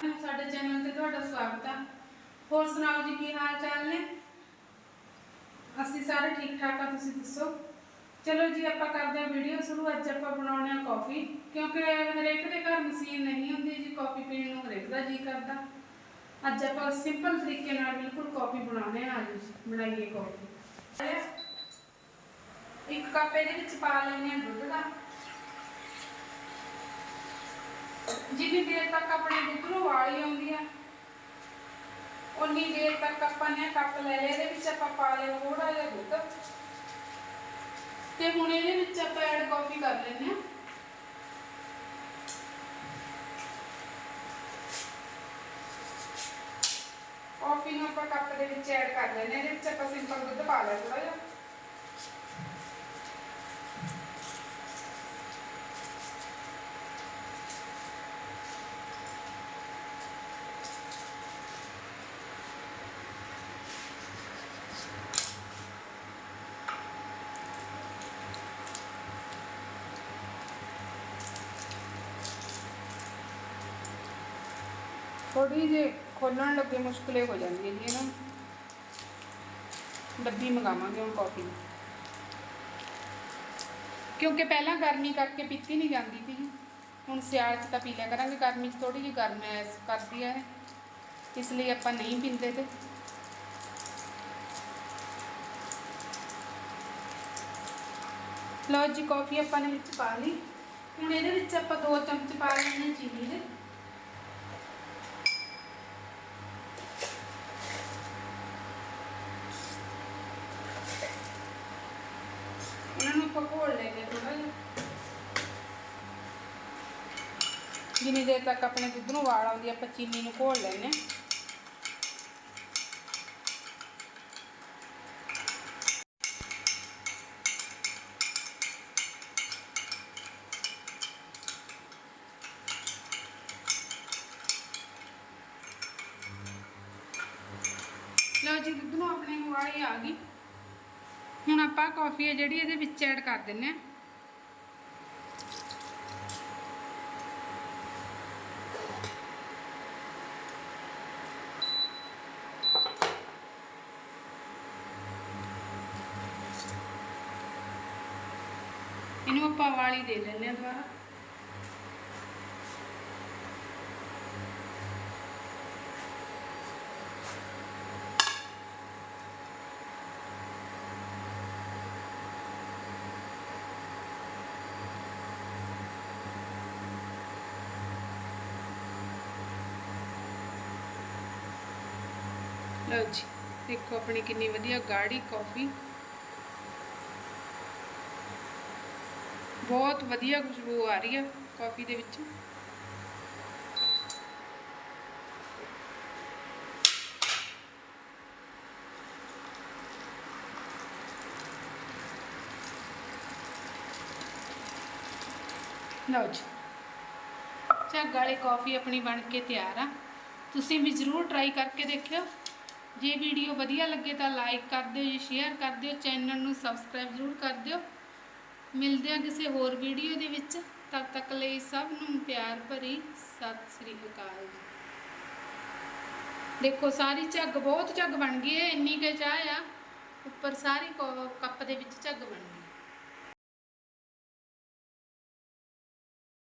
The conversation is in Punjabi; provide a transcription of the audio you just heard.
ਸਾਡੇ ਚੈਨਲ ਤੇ ਤੁਹਾਡਾ ਸਵਾਗਤ ਹੈ ਹੋਰ ਸੁਣਾਓ ਜੀ, ਕੀ ਹਾਲ ਚਾਲ ਨੇ? ਅਸੀਂ ਸਾਰੇ ਠੀਕ ਠਾਕ ਆ, ਤੁਸੀਂ ਦੱਸੋ? ਚਲੋ ਜੀ, ਆਪਾਂ ਕਰਦੇ ਹਾਂ ਵੀਡੀਓ ਸ਼ੁਰੂ। ਅੱਜ ਆਪਾਂ ਬਣਾਉਣੇ ਆ ਕਾਫੀ ਕਿਉਂਕਿ ਹਰੇਕ ਦੇ ਘਰ ਮਸ਼ੀਨ ਨਹੀਂ ਹੁੰਦੀ ਜੀ ਕਾਫੀ ਪੀਣ ਨੂੰ ਹਰੇਕ ਦਾ ਜੀ ਕਰਦਾ। ਅੱਜ ਆਪਾਂ ਸਿੰਪਲ ਤਰੀਕੇ ਨਾਲ ਬਿਲਕੁਲ ਕਾਫੀ ਬਣਾਉਣੇ ਆ। ਅੱਜ ਬਣਾਈਏ ਕਾਫੀ ਇੱਕ ਕੱਪ ਇਹਦੇ ਵਿੱਚ ਪਾ ਲੈਣੇ ਆ ਦੁੱਧ ਦਾ। ਜਿੰਨੀ ਦੇਰ ਤੱਕ ਆਪਣੇ ਦੁੱਧ ਨੂੰ ਵਾਲੀ ਆਉਂਦੀ ਆ ਉਨੀ ਦੇਰ ਤੱਕ ਆਪਾਂ ਨੇ ਕੱਪ ਲੈ ਲਿਆ, ਇਹਦੇ ਵਿੱਚ ਆਪਾਂ ਪਾ ਲਿਆ ਥੋੜਾ ਜਿਹਾ ਦੁੱਧ। ਤੇ ਹੁਣ ਇਹਦੇ ਵਿੱਚ ਆਪਾਂ ਐਡ ਕਾਫੀ ਕਰ ਲੈਂਦੇ ਆ ਕਾਫੀ ਨੂੰ ਆਪਾਂ ਕੱਪ ਦੇ ਵਿੱਚ ਐਡ ਕਰ ਲੈਂਦੇ ਆ ਇਹਦੇ ਵਿੱਚ ਆਪਾਂ ਸਿੰਪਲ ਦੁੱਧ ਪਾ ਲਿਆ ਥੋੜਾ ਜਿਹਾ ਥੋੜੀ ਜਿਹੀ ਖੋਲਣ ਲੱਗੇ ਮੁਸ਼ਕਲੇ ਹੋ ਜਾਂਦੀ ਹੈ ਜੀ ਇਹਨਾਂ ਨੂੰ ਡੱਬੀ ਮੰਗਾਵਾਂਗੇ ਹੁਣ ਕਾਫੀ ਦੀ ਕਿਉਂਕਿ ਪਹਿਲਾਂ ਗਰਮੀ ਕਰਕੇ ਪੀਤੀ ਨਹੀਂ ਜਾਂਦੀ ਸੀ ਜੀ ਹੁਣ ਸਿਆਲ 'ਚ ਤਾਂ ਪੀ ਲਿਆ ਕਰਾਂਗੇ ਗਰਮੀ 'ਚ ਥੋੜੀ ਜਿਹੀ ਗਰਮੈਸ ਕਰਦੀ ਹੈ ਇਸ ਲਈ ਆਪਾਂ ਨਹੀਂ ਪੀਂਦੇ ਤੇ ਲਓ ਜੀ ਕਾਫੀ ਆਪਾਂ ਨੇ ਵਿੱਚ ਪਾ ਲਈ ਹੁਣ ਇਹਦੇ ਵਿੱਚ ਆਪਾਂ ਦੋ ਚਮਚ ਪਾ ਲੈਣੇ ਹਾਂ ਚੀਨੀ ਦੇ ਉਹਨਾਂ ਨੂੰ ਆਪਾਂ ਘੋਲ ਲੈਂਦੇ ਥੋੜਾ ਜਿਹਾ। ਜਿੰਨੀ ਦੇਰ ਤੱਕ ਆਪਣੇ ਦੁੱਧ ਨੂੰ ਵਾਲ ਆਉਂਦੀ ਆਪਾਂ ਚੀਨੀ ਨੂੰ ਘੋਲ ਲੈਂਦੇ ਲਓ ਜੀ, ਦੁੱਧ ਨੂੰ ਆਪਣੇ ਵਾਲੀ ਆ ਗਈ ਹੁਣ ਆਪਾਂ ਕਾਫੀ ਹੈ ਜਿਹੜੀ ਇਹਦੇ ਵਿੱਚ ਐਡ ਕਰ ਦਿੰਨੇ ਆ ਇਹਨੂੰ ਆਪਾਂ ਵਾਲੀ ਦੇ ਦਿੰਨੇ ਆ ਦੁਬਾਰਾ। ਲਓ ਜੀ, ਦੇਖੋ ਆਪਣੀ ਕਿੰਨੀ ਵਧੀਆ ਗਾੜੀ ਕਾਫੀ। ਬਹੁਤ ਵਧੀਆ ਖੁਸ਼ਬੂ ਆ ਰਹੀ ਹੈ ਕਾਫੀ ਦੇ ਵਿੱਚ। ਲਓ ਜੀ ਝੱਗ ਵਾਲੀ ਕਾਫੀ ਆਪਣੀ ਬਣ ਕੇ ਤਿਆਰ ਆ। ਤੁਸੀਂ ਵੀ ਜ਼ਰੂਰ ਟਰਾਈ ਕਰਕੇ ਦੇਖਿਓ। ਜੇ ਵੀਡੀਓ ਵਧੀਆ ਲੱਗੇ ਤਾਂ ਲਾਈਕ ਕਰ ਦਿਓ, ਜੀ ਸ਼ੇਅਰ ਕਰ ਦਿਓ ਚੈਨਲ ਨੂੰ ਸਬਸਕ੍ਰਾਈਬ ਜ਼ਰੂਰ ਕਰ ਦਿਓ। ਮਿਲਦੇ ਹਾਂ ਕਿਸੇ ਹੋਰ ਵੀਡੀਓ ਦੇ ਵਿੱਚ। ਤਦ ਤੱਕ ਲਈ ਸਭ ਨੂੰ ਪਿਆਰ ਭਰੀ ਸਤਿ ਸ੍ਰੀ ਅਕਾਲ ਜੀ। ਦੇਖੋ, ਸਾਰੀ ਝੱਗ ਬਹੁਤ ਝੱਗ ਬਣ ਗਈ ਹੈ, ਇੰਨੀ ਕੇ ਚਾਹ ਆ। ਉੱਪਰ ਸਾਰੀ ਕੋ- ਕੱਪ ਦੇ ਵਿੱਚ ਝੱਗ ਬਣ ਗਈ।